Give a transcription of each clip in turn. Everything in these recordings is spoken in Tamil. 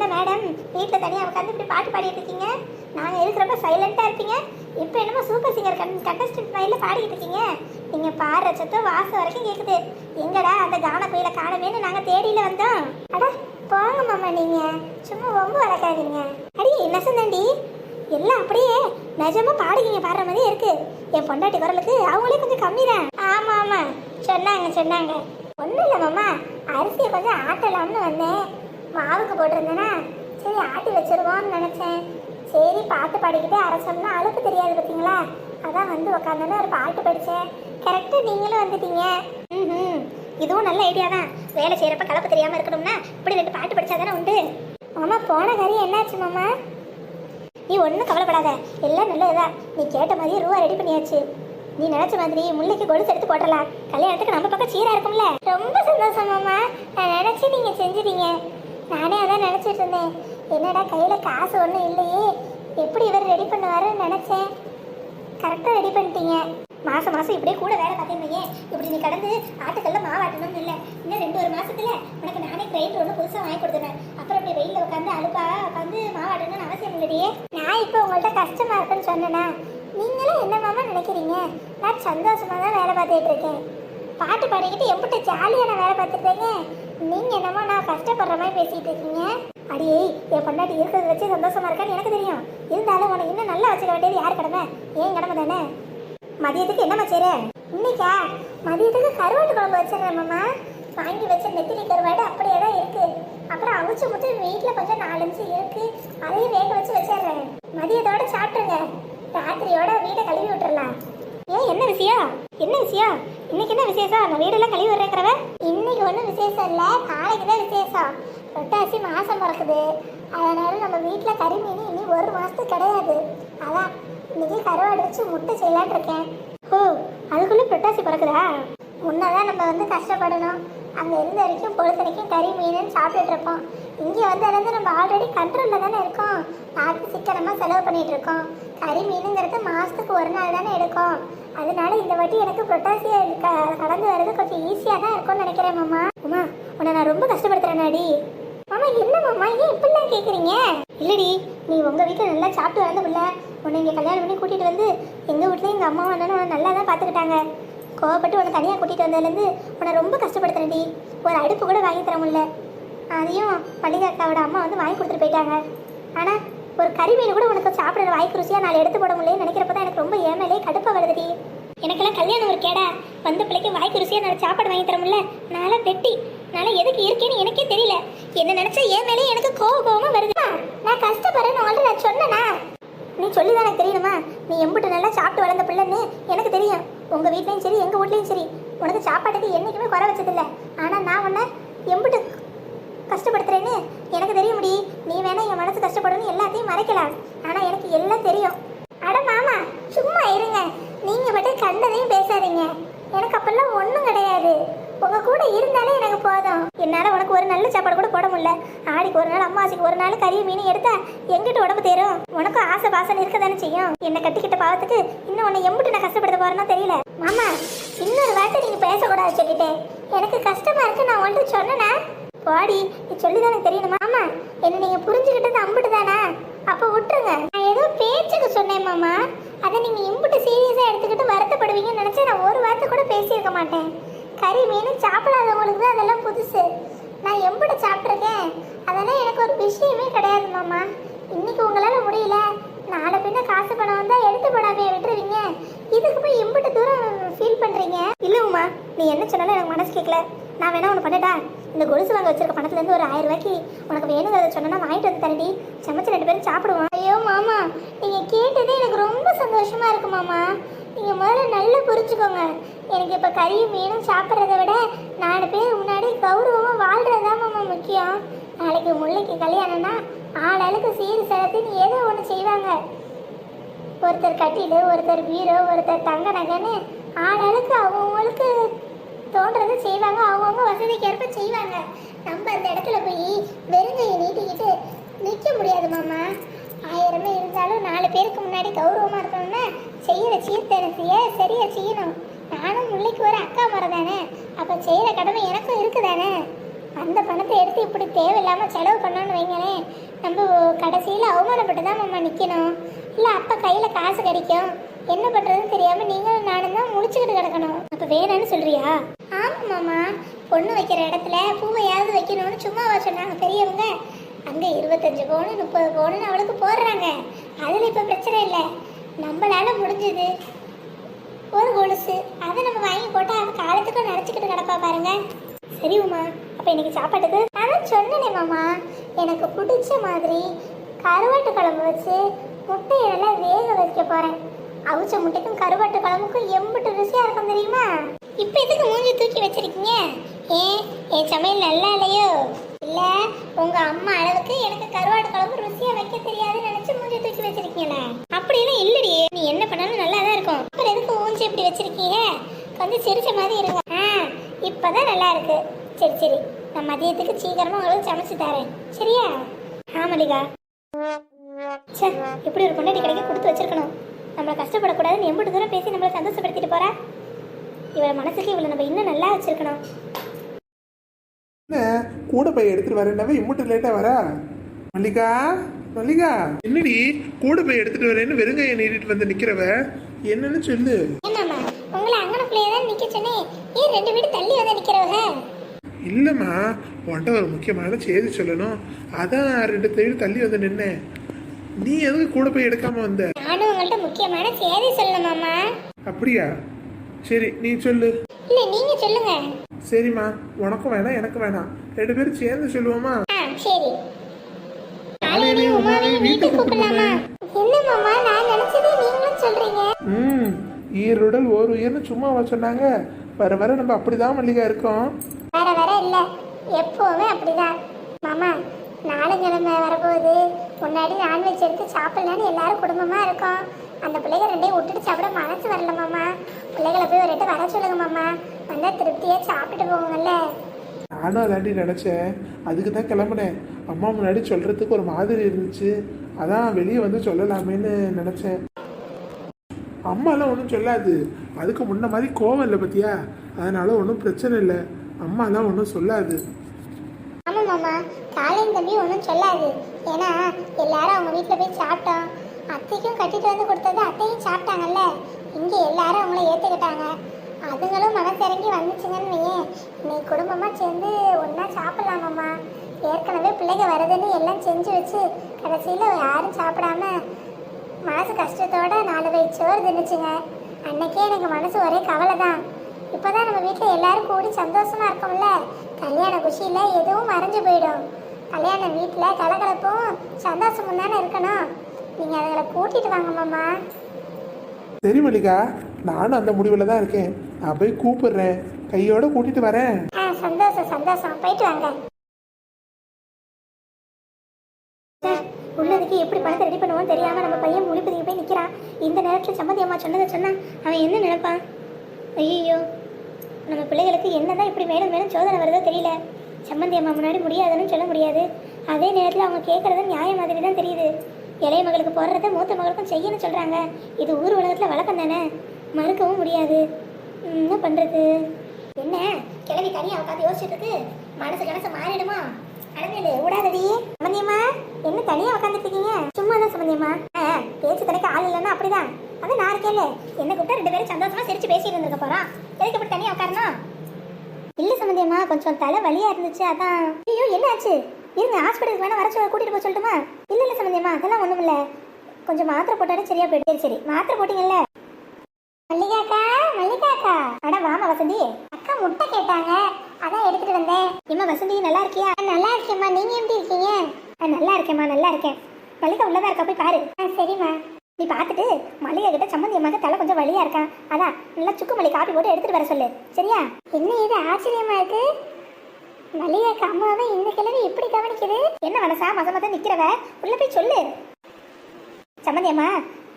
என்ன மேடம்? வீட்டில் தனியாக உட்காந்து இப்படி பாட்டு பாடிட்டு இருக்கீங்க? நாங்கள் இருக்கிறப்ப சைலண்ட்டாக இருப்பீங்க. இப்போ என்னமோ சூப்பர் சிங்கர் கண் கண்டஸ்டன்ட் மைண்டில் பாடிக்கிட்டு இருக்கீங்க. நீங்கள் பாடுற சத்தம் வாசம் வரைக்கும் கேட்குது எங்கடா அந்த கான கோயிலை காணவேன்னு நாங்கள் தேடியில் வந்தோம். அட போங்க மாமா நீங்கள் சும்மா ரொம்ப வளர்க்காதீங்க. அடி நெசந்தாண்டி எல்லாம் அப்படியே நிஜமாக பாடுவீங்க பாடுற மாதிரி இருக்குது என் பொண்டாட்டி குரலுக்கு அவங்களே கொஞ்சம் கம்மி தான் ஆமாம் ஆமாம் சொன்னாங்க சொன்னாங்க. ஒன்றும் இல்லை மாமா. அரிசியை கொஞ்சம் ஆட்டலாம்னு வந்தேன். மாவுக்கு போட்டிருந்தேனா? சரி ஆட்டி வச்சிருவோம்னு நினச்சேன். சரி பாட்டு பாடிக்கிட்டே அரைச்சோம்னா அழுப்பு தெரியாது பார்த்தீங்களா? அதான் வந்து உக்காந்தோன்னே ஒரு பாட்டு படித்தேன் கரெக்டாக நீங்களும் வந்துட்டீங்க. ம் இதுவும் நல்ல ஐடியா தான். வேலை செய்கிறப்ப கலப்பு தெரியாமல் இருக்கணும்னா இப்படி ரெண்டு பாட்டு படிச்சாதானே உண்டு? மாமா போன கறி என்னாச்சு மாமா? நீ ஒன்றும் கவலைப்படாத. எல்லாம் நல்லதுதா நீ கேட்ட மாதிரியே ரூபா ரெடி பண்ணியாச்சு. நீ நினச்ச மாதிரி முல்லைக்கு கொலுசு எடுத்து போட்டலாம் கல்யாணத்துக்கு நம்ம பக்கம் சீராக இருக்கும்ல. ரொம்ப சந்தோஷம் மாமா. நான் நினச்சி நீங்கள் செஞ்சுட்டீங்க. நானே அதான் நினச்சிட்டு இருந்தேன். என்னடா கையில் காசு ஒன்றும் இல்லையே? எப்படி இவர் ரெடி பண்ணுவாருன்னு நினச்சேன். கரெக்டாக ரெடி பண்ணிட்டீங்க. மாதம் மாதம் இப்படியே கூட வேலை பார்த்தீங்க இப்படி நீ கடந்து ஆட்டுக்கல்ல மாவாட்டணும்னு இல்லை. இன்னும் ரெண்டு ஒரு மாதத்தில் உனக்கு நானே கிரைண்டர் ஒன்று புதுசாக வாங்கி கொடுத்துருவேன் அப்புறம் இப்படி வெயிலில் உட்காந்து அழுப்பா உட்காந்து மாவாட்டணும்னு அவசியம் இல்லையே. நான் இப்போ உங்கள்கிட்ட கஷ்டமாக இருக்குன்னு சொன்னேன்னா நீங்களும் என்ன மாமா நினைக்கிறீங்க? நான் சந்தோஷமாக தான் வேலை பார்த்துட்டு இருக்கேன். பாட்டு பாடிக்கிட்டு எம்பிட்ட ஜாலியாக நான் வேலை பார்த்துட்டு நீங்க என்னமோ நான் கஷ்டப்படுற மாதிரி பேசிட்டு இருக்கீங்க? அடியே என் பொண்டாட்டி இருக்கிறத வச்சு சந்தோஷமா இருக்கான்னு எனக்கு தெரியும். இருந்தாலும் உனக்கு இன்னும் நல்லா வச்சுக்க வேண்டியது யார் கடமை? ஏன் கடமை தானே? மதியத்துக்கு என்னம்மா செய்ற? இன்னைக்கா? மதியத்துக்கு கருவாட்டு குழம்பு வச்சிடறேன் மாமா. வாங்கி வச்ச நெத்திலி கருவாடு அப்படியே தான் இருக்கு. அப்புறம் அவிச்சு மட்டும் வீட்டில் கொஞ்சம் நாலஞ்சு இருக்கு. அதையும் வேக வச்சு வச்சிடுறேன். மதியத்தோட சாப்பிட்டுருங்க. ராத்திரியோட வீட்டை கழுவி விட்டுறலாம். ஏன் என்ன விஷயம்? என்ன விஷயம்? இன்னைக்கு என்ன விசேஷம்? நான் வீடெல்லாம் கழுவி விடுறேங்கிறவன் இன்னைக்கு ஒன்றும் விசேஷம் இல்லை. நாளைக்கு தான் விசேஷம். புரட்டாசி மாதம் பிறக்குது. அதனால நம்ம வீட்டில் கறி மீன் இனி ஒரு மாதத்துக்கு கிடையாது. அதான் இன்னைக்கு கருவாடு வச்சு முட்டை செய்யலான் இருக்கேன். ஓ அதுக்குள்ளே புரட்டாசி பிறக்குதா? முன்னதான் நம்ம வந்து கஷ்டப்படணும். அங்கே இருந்த வரைக்கும் பொழுத்தனைக்கும் கறி மீன் சாப்பிட்டுட்டு இருப்போம். இங்கே வந்து நம்ம ஆல்ரெடி கண்ட்ரோலில் தானே இருக்கோம். பார்த்து சிக்கனமாக செலவு பண்ணிகிட்டு இருக்கோம். கறி மீனுங்கிறது மாதத்துக்கு ஒரு நாள் தானே எடுக்கும். அதனால இந்த வாட்டி எனக்கு புரட்டாசியை க- கடந்து வர்றது கொஞ்சம் ஈஸியாக தான் இருக்கும்னு நினைக்கிறேன் மாமா. அம்மா உன்னை நான் ரொம்ப கஷ்டப்படுத்துகிறேன்னாடி மாமா என்ன மாமா? ஏன் இப்படிலாம் கேட்குறீங்க இல்லடி நீ உங்கள் வீட்டில் நல்லா சாப்பிட்டு வளர்ந்த பிள்ளை. உன்னை இங்கே கல்யாணம் பண்ணி கூட்டிகிட்டு வந்து எங்கள் வீட்டில் எங்கள் அம்மா அண்ணனும் நல்லா தான் பார்த்துக்கிட்டாங்க. கோவப்பட்டு உன்னை தனியாக கூட்டிகிட்டு வந்ததுலேருந்து உன்னை ரொம்ப கஷ்டப்படுத்துறேன்டி. ஒரு அடுப்பு கூட வாங்கி தர முடியல. அதையும் மல்லிகா அக்காவோட அம்மா வந்து வாங்கி கொடுத்துட்டு போயிட்டாங்க. ஆனால் ஒரு கறி மீன் கூட உனக்கு சாப்பிட்ற வாய்க்கு ருசியாக நாலு எடுத்து போட முடியலன்னு நினைக்கிறப்ப தான் எனக்கு ரொம்ப ஏமலே கடுப்பாக வருதுடி. எனக்கெல்லாம் கல்யாணம் ஒரு கேடா. வந்த பிள்ளைக்கு வாய்க்கு ருசியாக நான் சாப்பாடு வாங்கி தர முடியல. நாளா பெட்டி நாளா எதுக்கு இருக்கேன்னு எனக்கே தெரியல. என்ன நினச்சா ஏன் மேலே எனக்கு கோவ கோவமா வருது. நான் கஷ்டப்படுறேன்னு ஆல்ரெடி நான் சொன்னேனா? நீ சொல்லி தானே தெரியணுமா? நீ எம்பிட்டு நல்லா சாப்பிட்டு வளர்ந்த பிள்ளைன்னு எனக்கு தெரியும். உங்கள் வீட்லேயும் சரி எங்கள் வீட்லேயும் சரி. உனக்கு சாப்பாட்டுக்கு என்றைக்குமே குறை வச்சதில்லை. ஆனால் நான் உன்னை எம்பிட்டு கஷ்டப்படுத்துறேன்னு எனக்கு தெரிய முடி நீ வேணா என் மனசு கஷ்டப்படணும் எல்லாத்தையும் மறைக்கலாம். ஆனால் எனக்கு எல்லாம் தெரியும். அட மாமா சும்மா இருங்க. நீங்கள் மட்டும் கண்டதையும் பேசாதீங்க. எனக்கு அப்பெல்லாம் ஒன்றும் கிடையாது. உங்க கூட இருந்தாலே எனக்கு போதும். என்னால உனக்கு ஒரு நல்ல சாப்பாடு கூட போட முடியல. ஆடிக்கு ஒரு நாள் அம்மாசிக்கு ஒரு நாள் கறி மீன் எடுத்தா எங்கிட்ட உடம்பு தேரும். உனக்கும் ஆசை பாசம் இருக்க தானே செய்யும். என்னை கட்டிக்கிட்ட பாவத்துக்கு இன்னும் உன்னை எம்பிட்டு நான் கஷ்டப்படுத்த போறேன்னா தெரியல. மாமா இன்னொரு வார்த்தை நீங்க பேசக்கூடாது சொல்லிட்டேன். எனக்கு கஷ்டமா இருக்கு நான் ஒன்று சொன்னேனா? பாடி நீ சொல்லி எனக்கு தெரியணும். மாமா என்ன நீங்க புரிஞ்சுக்கிட்டது அம்பிட்டு தானா அப்ப விட்டுருங்க. நான் ஏதோ பேச்சுக்கு சொன்னேன் மாமா. அதை நீங்க இம்புட்டு சீரியஸா எடுத்துக்கிட்டு வருத்தப்படுவீங்கன்னு நினைச்சா நான் ஒரு வார்த்தை கூட பேசியிருக்க மாட்டேன். கறி மீன் சாப்பிடாதவங்களுக்கு தான் அதெல்லாம் புதுசு. நான் எம்பிட்டு சாப்பிட்ருக்கேன் அதெல்லாம் எனக்கு ஒரு விஷயமே கிடையாது மாமா. இன்னைக்கு உங்களால முடியல. நாளை பின்ன காசு பணம் வந்தா எடுத்து போடாமே விட்டுருவீங்க. இதுக்கு போய் எம்பிட்டு தூரம் ஃபீல் பண்றீங்க? இல்ல உமா. நீ என்ன சொன்னாலும் எனக்கு மனசு கேட்கல நான் வேணா ஒன்று பண்ணட்டா? இந்த கொலுசு வாங்க வச்சிருக்க பணத்துல இருந்து ஒரு ஆயிரம் ரூபாய்க்கு உனக்கு வேணுங்கிறத சொன்னா வாங்கிட்டு வந்து தரடி சமைச்சு ரெண்டு பேரும் சாப்பிடுவோம். ஐயோ மாமா. நீங்க கேட்டதே எனக்கு ரொம்ப சந்தோஷமா இருக்கு மாமா. நீங்கள் முதல்ல நல்லா புரிஞ்சுக்கோங்க. எனக்கு இப்போ கறியும் மீனும் சாப்பிட்றத விட நாலு பேர் முன்னாடி கௌரவமாக வாழ்றதுதான் முக்கியம். நாளைக்கு முல்லைக்கு கல்யாணம்னா ஆளாளுக்கு சீர் செலுத்தின்னு ஏதோ ஒன்று செய்வாங்க. ஒருத்தர் கட்டிலு ஒருத்தர் பீரோ ஒருத்தர் தங்க நகைன்னு ஆளாளுக்கு அவங்களுக்கு தோன்றதை செய்வாங்க. அவங்கவுங்க வசதிக்கேற்ப செய்வாங்க. நம்ம அந்த இடத்துல போய் வெறுங்கையை நீட்டிக்கிட்டு நிற்க முடியாது மாமா. ஆயிரமே இருந்தாலும் நாலு பேருக்கு முன்னாடி கௌரவமாக இருக்கணும்னா செய்யணும். நானும் முள்ளிக்கு ஒரு அக்கா முறை தானே அப்போ செய்கிற கடமை எனக்கும் இருக்குதானே? அந்த பணத்தை எடுத்து இப்படி தேவையில்லாமல் செலவு பண்ணோன்னு வைங்களேன். நம்ம கடைசியில் அவமானப்பட்டு தான் நம்ம நிற்கணும் இல்லை அப்போ கையில் காசு கிடைக்கும். என்ன பண்ணுறதுன்னு தெரியாமல் நீங்களும் நானும் தான் முழிச்சுக்கிட்டு கிடக்கணும். அப்போ வேணான்னு சொல்கிறியா ஆமாம் மாமா. பொண்ணு வைக்கிற இடத்துல பூவையாவது வைக்கணும்னு சும்மாவா சொன்னாங்க பெரியவங்க. அங்கே இருபத்தஞ்சு பவுனு முப்பது பவுனுன்னு அவளுக்கு போடுறாங்க. அதில் இப்போ பிரச்சனை இல்லை. நம்மளால முடிஞ்சது. ஒரு கொலுசு. அதை நம்ம வாங்கி போட்டு அவன் காலத்துக்கும் நினச்சிக்கிட்டு கிடப்பா பாருங்க. சரி உமா. அப்போ இன்னைக்கு சாப்பாட்டுக்கு? அதான் சொன்னனே மாமா. எனக்கு பிடிச்ச மாதிரி கருவாட்டு குழம்பு வச்சு முட்டையை நல்லா வேக வைக்க போகிறேன் அவிச்ச முட்டைக்கும் கருவாட்டு குழம்புக்கும் எம்பிட்டு ருசியாக இருக்கும் தெரியுமா? இப்போ எதுக்கு மூஞ்சி தூக்கி வச்சிருக்கீங்க? ஏன் என் சமையல் நல்லா இல்லையோ? இல்லை உங்கள் அம்மா அளவுக்கு எனக்கு கருவாட்டு குழம்பு ருசியாக வைக்க தெரியாதுன்னு நினச்சி மூஞ்சி தூக்கி வச்சிருக்கீங்களே. அப்படின்னா இல்லடி நீ என்ன பண்ணாலும் நல்லா தான் இருக்கும் அப்புறம் எதுக்கு மூஞ்சி இப்படி வச்சிருக்கீங்க? கொஞ்சம் சிரிச்ச மாதிரி இருங்க. ஆ இப்போதான் நல்லா இருக்கு. சரி சரி. நான் மதியத்துக்கு சீக்கிரமா உங்களுக்கு சமைச்சு தரேன். சரியா? ஆமலிகா சே இப்படி ஒரு பொண்டாட்டி கிடைக்க கொடுத்து வச்சிருக்கணும்? நம்மளை கஷ்டப்படக்கூடாதுன்னு எம்பிட்டு தூரம் பேசி நம்மளை சந்தோஷப்படுத்திட்டு போறா? இவளை மனசுக்கு இவளை நம்ம இன்னும் நல்லா வச்சிருக்கணும். கூட போய் எடுத்துட்டு வரேன்னாவே இம்முட்டு லேட்டா வரா? மல்லிகா மல்லிகா. என்னடி? கூட போய் எடுத்துட்டு வரேன்னு வெறுங்கையை நீட்டிட்டு வந்து நிக்கிறவ? என்னன்னு சொல்லு. உங்களை அங்கனக்குள்ளேயே தான் நிக்க சொன்னேன் ஏன் ரெண்டு வீடு தள்ளி வந்து நிக்கிறவங்க? இல்லம்மா உன்ட்ட ஒரு முக்கியமான செய்தி சொல்லணும். அதான் ரெண்டு தேடி தள்ளி வந்து நின்னேன். நீ எதுக்கு கூட போய் எடுக்காம வந்த? நானும் உங்கள்ட்ட முக்கியமான செய்தி சொல்லணுமாம்மா. அப்படியா? சரி நீ சொல்லு. இல்ல நீங்க சொல்லுங்க. சரிம்மா உனக்கும் வேணாம் எனக்கு வேணாம். ரெண்டு பேரும் சேர்ந்து சொல்லுவோமா? ஆ சரி. வீட்டுக்கு உயர்னு சும்மாவா சொன்னாங்க. வர வர நம்ம அப்படிதான் மல்லிகா இருக்கோம். வர வர இல்ல. எப்பவுமே அப்படிதான். மாமா நாளுங்கிழமை வரப்போகுது. முன்னாடி நான்வெஜ் எடுத்து சாப்பிடலான்னு எல்லாரும் குடும்பமா இருக்கோம். அந்த பிள்ளைங்க ரெண்டையும் விட்டுட்டு சாப்பிட மனசு வரல மாமா. பிள்ளைகளை போய் ஒரு ரெட்டு வர சொல்லுங்க மாமா. வந்தா திருப்தியா சாப்பிட்டுட்டு போவாங்கல்ல நானும் அதாண்டி நினச்சேன். அதுக்கு தான் கிளம்புனேன். அம்மா முன்னாடி சொல்கிறதுக்கு ஒரு மாதிரி இருந்துச்சு. அதான் வெளியே வந்து சொல்லலாமேன்னு நினச்சேன். அம்மாலாம் ஒன்றும் சொல்லாது. அதுக்கு முன்ன மாதிரி கோவம் இல்லை பத்தியா? அதனால ஒன்றும் பிரச்சனை இல்லை. அம்மாலாம் ஒன்றும் சொல்லாது. ஆமா மாமா காலையும் தம்பி ஒன்றும் சொல்லாது. ஏன்னா எல்லாரும் அவங்க வீட்டில் போய் சாப்பிட்டோம். அத்தைக்கும் கட்டிட்டு வந்து கொடுத்தது அத்தையும் சாப்பிட்டாங்கல்ல. இங்கே எல்லாரும் அவங்கள ஏற்றுக்கிட்டாங்க அதுங்களும் மனசிறங்கி வந்துச்சுங்கன்னு வையேன். இன்னைக்கு குடும்பமாக சேர்ந்து ஒன்றா சாப்பிடலாமாம்மா ஏற்கனவே பிள்ளைங்க வருதுன்னு எல்லாம் செஞ்சு வச்சு கடைசியில் யாரும் சாப்பிடாம மனசு கஷ்டத்தோட நாலு வயசு சோறு தின்னுச்சுங்க. அன்னைக்கே எனக்கு மனசு ஒரே கவலை தான் இப்போதான் நம்ம வீட்டில் எல்லாரும் கூடி சந்தோஷமா இருக்கோம்ல. கல்யாண குஷியில் எதுவும் மறைஞ்சு போயிடும். கல்யாண வீட்டில் கலகலப்பும் சந்தோஷமும் தானே இருக்கணும். நீங்கள் அதுகளை கூட்டிட்டு வாங்க மாமா. சரி மல்லிகா. நானும் அந்த முடிவில் தான் இருக்கேன். நான் போய் கூப்பிடுறேன். கையோட கூட்டிட்டு வரேன். ஆ சந்தோஷம் சந்தோஷம். போயிட்டு வாங்க. பணத்தை தெரியாம நம்ம பையன் முழிப்பதுக்கு போய் நிற்கிறான் இந்த நேரத்தில் சம்மதி அம்மா சொன்னதை சொன்னால் அவன் என்ன நினைப்பான்? ஐயோ நம்ம பிள்ளைகளுக்கு என்னதான் இப்படி மேலும் மேலும் சோதனை வருதோ தெரியல. சம்மந்தி அம்மா முன்னாடி முடியாதுன்னு சொல்ல முடியாது. அதே நேரத்தில் அவங்க கேட்குறது நியாயம் மாதிரி தான் தெரியுது. இளைய மகளுக்கு போடுறத மூத்த மகளுக்கும் செய்யணும்னு சொல்கிறாங்க இது ஊர் உலகத்தில் வழக்கம் தானே? மறுக்கவும் முடியாது. என்ன பண்ணுறது என்ன? கிழவி தனியாக உட்காந்து யோசிச்சுட்டு இருக்கு. மனசு கனசு மாறிடுமா அடங்கலு விடாதடி சம்பந்தியம்மா என்ன தனியா உட்காந்துட்டு இருக்கீங்க சும்மா தான் சம்பந்தியம்மா ஆ, பேச்சு தனக்கு ஆள் இல்லைன்னா அப்படிதான் அது நான் இருக்கேன்ல என்ன கூப்பிட்டா ரெண்டு பேரும் சந்தோஷமா சிரிச்சு பேசிட்டு இருந்திருக்க போறோம் எதுக்கு இப்படி தனியா உட்காரணும் இல்ல சம்பந்தியம்மா கொஞ்சம் தலை வலியா இருந்துச்சு அதான். ஐயோ என்ன ஆச்சு இருங்க ஹாஸ்பிட்டலுக்கு வேணா வர கூட்டிட்டு போக சொல்லட்டுமா? இல்ல இல்ல சம்பந்தியம்மா அதெல்லாம் ஒண்ணும் இல்ல. கொஞ்சம் மாத்திரை போட்டாலே சரியா போயிட்டு சரி மாத்திரை போட்டீங்கல்ல? மல்லிகாக்கா மல்லிகாக்கா. அட வாமா வசந்தி. அக்கா முட்டை கேட்டாங்க. அதான் எடுத்துட்டு வந்தேன். இம்மா வசந்தி நல்லா இருக்கியா? நல்லா இருக்கேம்மா. நீங்க எப்படி இருக்கீங்க? ஆ, நல்லா இருக்கேம்மா நல்லா இருக்கேன். மல்லிகா உள்ளதா இருக்கா? போய் பாரு. ஆ சரிம்மா. நீ பார்த்துட்டு மல்லிகை கிட்ட சம்மந்தி அம்மாக்கு தலை கொஞ்சம் வழியா இருக்கான் அதான் நல்லா சுக்கு மல்லி காப்பி போட்டு எடுத்துட்டு வர சொல்லு. சரியா? என்ன இது ஆச்சரியமா இருக்கு? மல்லிகை அம்மாவை இந்த கிழவி இப்படி கவனிக்குது? என்ன மனசா மத மத நிக்கிறவ? உள்ள போய் சொல்லு. சம்மந்தி அம்மா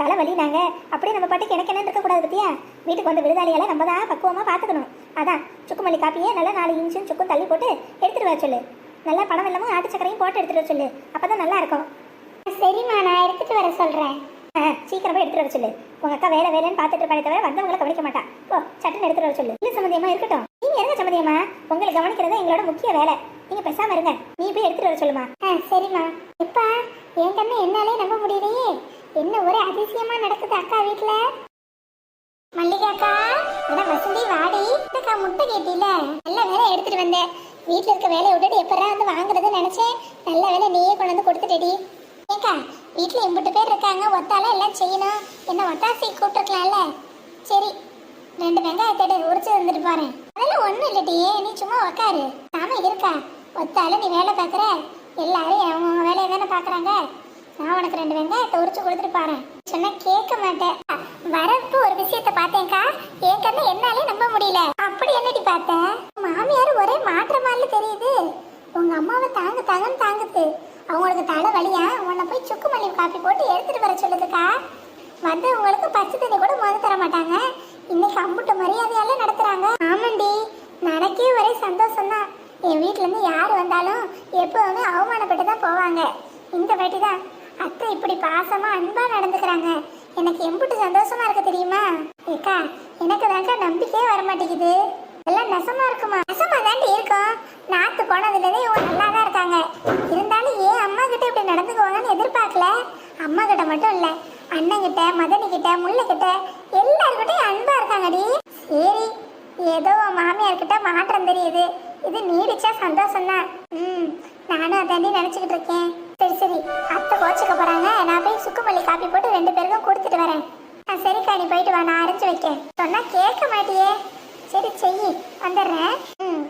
தலை வலி நாங்க அப்படியே நம்ம பாட்டுக்கு எனக்கு என்ன இருக்கக்கூடாது பத்தியா? வீட்டுக்கு வந்த விருதாளியால நம்ம தான் பக்குவமா பார்த்துக்கணும். அதான் சுக்கு மல்லி காப்பியே நல்லா நாலு இன்ச்சும் சுக்கும் தள்ளி போட்டு எடுத்துட்டு வர சொல்லு. நல்லா பணம் வெள்ளமும் ஆட்டு சக்கரையும் போட்டு எடுத்துட்டு வர சொல்லு. அப்பதான் நல்லா இருக்கும். சரிம்மா நான் எடுத்துட்டு வர சொல்றேன். சீக்கிரம் போய் எடுத்துட்டு வர சொல்லு. உங்க அக்கா வேலை வேலைன்னு பார்த்துட்டு இருப்பானே தவிர வந்தவங்களை கவனிக்க மாட்டா. போ சட்டுன்னு எடுத்துட்டு வர சொல்லு. இல்ல சம்மந்தியமா இருக்கட்டும். நீங்க இறங்க சம்மதியம்மா உங்களை கவனிக்கிறது எங்களோட முக்கிய வேலை. நீங்க பேசாம இருங்க. நீ போய் எடுத்துட்டு வர சொல்லுமா. ஆ சரிம்மா. இப்பா என் கண்ணு என்னாலே நம்ப முடியலையே. என்ன ஒரே அதிசயமா நடக்குது அக்கா வீட்டுல மல்லிகா அக்கா அட வசந்தி வாடி. அக்கா முட்டை கேட்டில நல்ல வேலை எடுத்துட்டு வந்தேன் வீட்டுல இருக்க வேலையை விட்டுட்டு எப்பறா வந்து வாங்குறதுன்னு நினைச்சேன். நல்ல வேலை நீயே கொண்டு வந்து கொடுத்துட்டேடி. ஏக்கா வீட்டில் எம்பிட்டு பேர் இருக்காங்க ஒத்தால எல்லாம் செய்யணும். என்ன ஒத்தாசி கூப்பிட்டுருக்கலாம்ல? சரி ரெண்டு வெங்காயத்தை உரிச்சு வந்துட்டு போறேன். அதெல்லாம் ஒன்றும் இல்லட்டியே நீ சும்மா உக்காரு. நாம இருக்கா? ஒத்தால நீ வேலை பார்க்குற? எல்லாரும் அவங்க வேலையை தானே பார்க்குறாங்க? நான் உனக்கு ரெண்டு வெங்காயத்தை உரிச்சு கொடுத்துட்டு போறேன். சொன்னா கேட்க மாட்டேன். வரப்பு ஒரு விஷயத்த பார்த்தேன்க்கா. என் கண்ணு என்னாலே நம்ப முடியல. அப்படி என்னடி பார்த்தேன்? மாமியார் ஒரே மாற்றமால தெரியுது. உங்க அம்மாவை தாங்க தாங்கன்னு தாங்குது. அவங்களுக்கு தலை வலியா உன்னை போய் சுக்கு மல்லி காப்பி போட்டு எடுத்துட்டு வர சொல்லுதுக்கா. வந்து உங்களுக்கு பச்சை தண்ணி கூட முத தர மாட்டாங்க. இன்னைக்கு அம்புட்டு மரியாதையால நடத்துறாங்க. ஆமாண்டி நடக்கே ஒரே சந்தோஷம் தான் என் வீட்டிலேருந்து யார் வந்தாலும் எப்பவுமே அவமானப்பட்டு தான் போவாங்க. இந்த வாட்டி தான் அத்தை இப்படி பாசமாக அன்பாக நடந்துக்கிறாங்க. எனக்கு எம்புட்டு சந்தோஷமா இருக்க தெரியுமா? ஏக்கா எனக்கு தாக்கா நம்பிக்கையே வர மாட்டேங்குது எல்லாம் நெசமா இருக்குமா? நெசமா தாண்டி இருக்கும். நாத்து போனதுலேருந்தே இவங்க நல்லா தான் இருக்காங்க. இருந்தாலும் ஏன் அம்மா கிட்ட இப்படி நடந்துக்குவாங்கன்னு எதிர்பார்க்கல? அம்மா கிட்ட மட்டும் இல்லை அண்ணன் கிட்ட மதனி கிட்ட முல்லை கிட்ட எல்லாருக்கிட்டையும் அன்பா இருக்காங்கடி. சரி ஏதோ மாமியார் கிட்ட மாற்றம் தெரியுது. இது நீடிச்சா சந்தோஷம் தான் ம் நானும் அதாண்டி நினைச்சுக்கிட்டு இருக்கேன். சரி சரி அத்தை கோச்சுக்க போறாங்க. நான் போய் சுக்குமல்லி காப்பி போட்டு ரெண்டு பேருக்கும் கொடுத்துட்டு வரேன். ஆ சரிக்கா நீ போயிட்டு வா நான் அரைஞ்சு வைக்க சொன்னா கேட்க மாட்டியே. சரி செய் வந்துடுறேன். ம்.